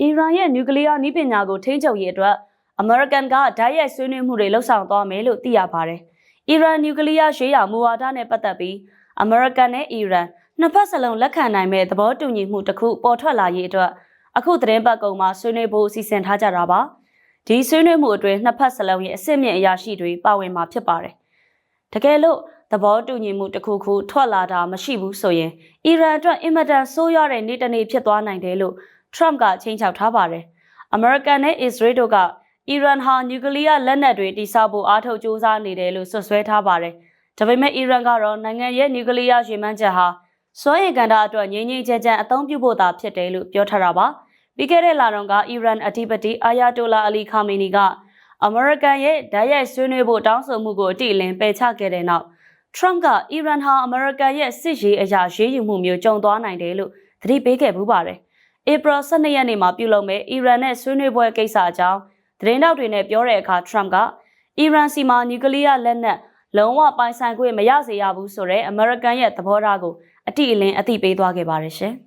အီရန်ရဲ့နျူကလ িয়ার နည်းပညာကိုထိန်းချုပ်ရေးအတွက်အမေရိကန်ကဓာတ်ရိုက်ဆွေးနွေးမှုတွေလှုပ်ဆောင်သွားမယ်လို့သိရပါတယ်။အီရန်နျူကလ িয়ার ရေးရာမူဝါဒနဲ့ပတ်သက်ပြီးအမေရိကန်နဲ့အီရန်နှစ်ဖက်စလုံးလက်ခံနိုင်မဲ့သဘောတူညီမှုတစ်ခုပေါ်ထွက်လာရေးအတွက်အခုသတင်းပတ်ကုံမှာဆွေးနွေးဖို့စီစဉ်ထားကြတာပါ။ဒီဆွေးနွေးမှုအတွင်းနှစ်ဖက်စလုံးရဲ့အစစ်မြင့်အရာရှိတွေပါဝင်မှာဖြစ်ပါတယ်။တကယ်လို့သဘောတူညီမှုတစ်ခုခုထွက်လာတာမရှိဘူးဆိုရင်အီရန်အတွက်အင်မတန်ဆိုးရွားတဲ့နေ့တစ်နေ့ဖြစ်သွားနိုင်တယ်လို့ Trump ကချိန်ချောက်ထားပါတယ်။ American နဲ့ Israel တို့ကအီရန်ဟာနျူကလ িয়ার လက်နက်တွေတိစောက်ဖို့အားထုတ်ကြိုးစားနေတယ်လို့ဆွဆွဲထားပါတယ်။ဒါပေမဲ့အီရန်ကတော့နိုင်ငံရဲ့နျူကလ িয়ার ရေမှန်းချက်ဟာစွမ်းရည်ကဏ္ဍအတွက်ငြိမ်းငြိမ်းချမ်းချမ်းအသုံးပြုဖို့သာဖြစ်တယ်လို့ပြောထားတာပါ။ပြီးခဲ့တဲ့လတုန်းကအီရန်အဓိပတိအာယာတိုလာအလီခါမီနီကအမေရိကန်ရဲ့ဓာတ်ရိုက်ဆွေးနွေးဖို့တောင်းဆိုမှုကိုအတိအလင်းပယ်ချခဲ့တဲ့နောက် Trump ကအီရန်ဟာအမေရိကန်ရဲ့စစ်ရေးအရာရေးယူမှုမျိုးကြုံသွားနိုင်တယ်လို့သတိပေးခဲ့ပူးပါတယ်။ April 12ရက်နေ့မှာပြုလုပ်မဲ့အီရန်နဲ့ဆွေးနွေးပွဲကိစ္စအကြောင်းသတင်းတောက်တွေနဲ့ပြောတဲ့အခါ Trump ကအီရန်စီမှာနျူကလ িয়ার လက်နက်လုံးဝပိုင်ဆိုင်ခွင့်မရစေရဘူးဆိုတဲ့အမေရိကန်ရဲ့သဘောထားကိုအတိအလင်းအသိပေးသွားခဲ့ပါတယ်ရှင်။